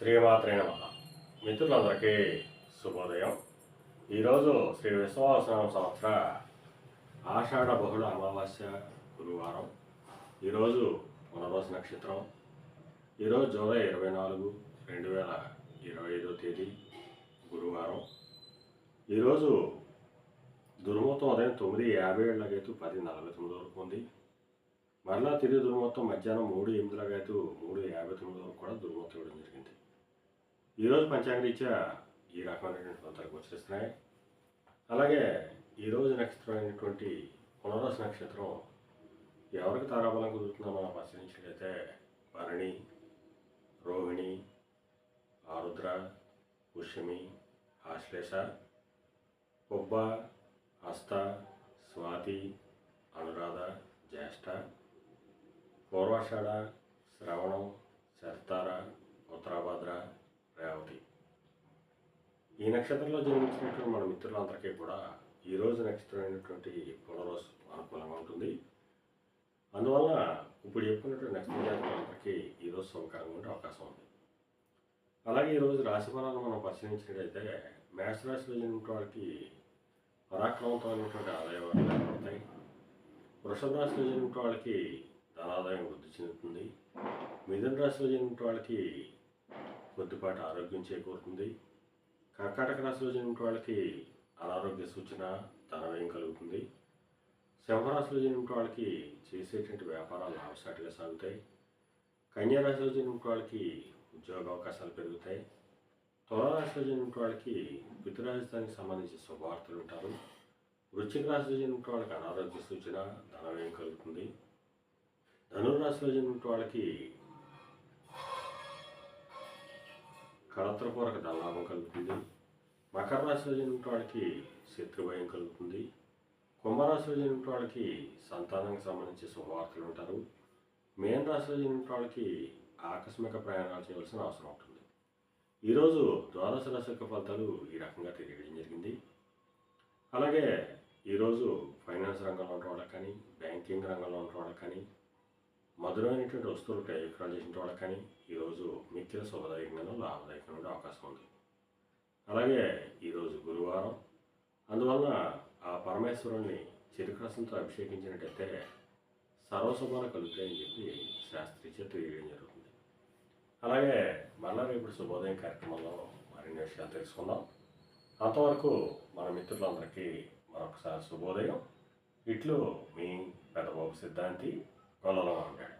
శ్రీమాత్రే నమ. మిత్రులందరికీ శుభోదయం. ఈరోజు శ్రీ విశ్వాసనామ సంవత్సర ఆషాఢ బహుళ అమావాస్య గురువారం. ఈరోజు పునరోజ నక్షత్రం. ఈరోజు జూలై ఇరవై నాలుగు రెండు వేల ఇరవై ఐదో తేదీ గురువారం. ఈరోజు దుర్ముహూర్తం ఉదయం తొమ్మిది యాభై ఏళ్ళకైతే పది నలభై తొమ్మిది వరకు ఉంది. మరలా తిరిగి దుర్ముహూర్తం మధ్యాహ్నం మూడు ఎనిమిదిలాగైతే మూడు యాభై తొమ్మిది వరకు కూడా దుర్ముహూర్తం ఇవ్వడం జరిగింది. ఈరోజు పంచాంగరీత్యా ఈ రకమైనటువంటి ఫలితాలు గోచరిస్తున్నాయి అలాగే ఈరోజు నక్షత్రం అయినటువంటి పునరస నక్షత్రం ఎవరికి తారాబలం కుదురుతుందో మనం పరిశీలించినట్లయితే భరణి రోహిణి ఆరుద్ర పుష్యమి ఆశ్లేష పొబ్బ హస్త స్వాతి అనురాధ జ్యేష్ఠ పూర్వాషాఢ శ్రవణం శర్తార ఉత్తరాభద్ర ఈ నక్షత్రంలో జన్మించినటువంటి మన మిత్రులందరికీ కూడా ఈ రోజు నక్షత్రం అయినటువంటి పునరోజు అనుకూలంగా ఉంటుంది. అందువల్ల ఇప్పుడు చెప్పుకున్నటువంటి నక్షత్ర జాతకులందరికీ ఈరోజు శుభకరంగా ఉండే అవకాశం ఉంది. అలాగే ఈరోజు రాశి ఫలాలను మనం పరిశీలించినట్లయితే మేష రాశిలో జన్మించిన వారికి పరాక్రమంతో అనేటువంటి ఆదాయాలు ఏర్పడతాయి. వృషభ రాశిలో జన్మించిన వాళ్ళకి ధనాదాయం వృద్ధి చెందుతుంది. మిథున రాశిలో జన్మించిన వాళ్ళకి కొద్దిపాటి ఆరోగ్యం చేకూరుతుంది. కర్కాటక రాశిలో జన్మించిన వాళ్ళకి అనారోగ్య సూచన ధనవ్యయం కలుగుతుంది. సింహరాశిలో జన్మించిన వాళ్ళకి చేసేటువంటి వ్యాపారాలు లాభసాటిగా సాగుతాయి. కన్యా రాశిలో వాళ్ళకి ఉద్యోగ అవకాశాలు పెరుగుతాయి. తులారాశిలో జన్మించిన వాళ్ళకి పితృరాజధానికి సంబంధించి శుభవార్తలు ఉంటారు. వృశ్చిక రాశిలో జన్మించిన వాళ్ళకి అనారోగ్య సూచన ధనవ్యయం కలుగుతుంది. ధనుర్రాశిలో జన్మించిన వాళ్ళకి కళత్రపూరక లాభం కలుగుతుంది మకర రాశిలో జన్మించిన వాళ్ళకి శత్రుభయం కలుగుతుంది. కుంభరాశిలో జన్మించిన వాళ్ళకి సంతానానికి సంబంధించి శుభవార్తలు ఉంటారు. మేన్ రాశిలో జన్మించిన వాళ్ళకి ఆకస్మిక ప్రయాణాలు చేయవలసిన అవసరం ఉంటుంది. ఈరోజు ద్వాదశ రాశి యొక్క ఫలితాలు ఈ రకంగా తెలియడం జరిగింది. అలాగే ఈరోజు ఫైనాన్స్ రంగంలో ఉన్న వాళ్ళకి కానీ బ్యాంకింగ్ రంగంలో ఉన్న వాళ్ళకి కానీ మధురమైనటువంటి వస్తువులు క్రయ చేసిన వాళ్ళకి కానీ ఈరోజు మిక్కిల శుభదాయకంగానూ లాభదాయకంగా అవకాశం ఉంది అలాగే ఈరోజు గురువారం అందువలన ఆ పరమేశ్వరుణ్ణి చిరుకరసంతో అభిషేకించినట్టయితే సర్వశుభాలు కలుగుతాయని చెప్పి శాస్త్రీచే తెలియడం జరుగుతుంది. అలాగే మళ్ళా రేపు శుభోదయం కార్యక్రమంలో మరిన్ని విషయాలు తెలుసుకుందాం. అంతవరకు మన మిత్రులందరికీ మరొకసారి శుభోదయం. ఇట్లు మీ పెద్దబాబు సిద్ధాంతి కొల్లలో ఉంటాడు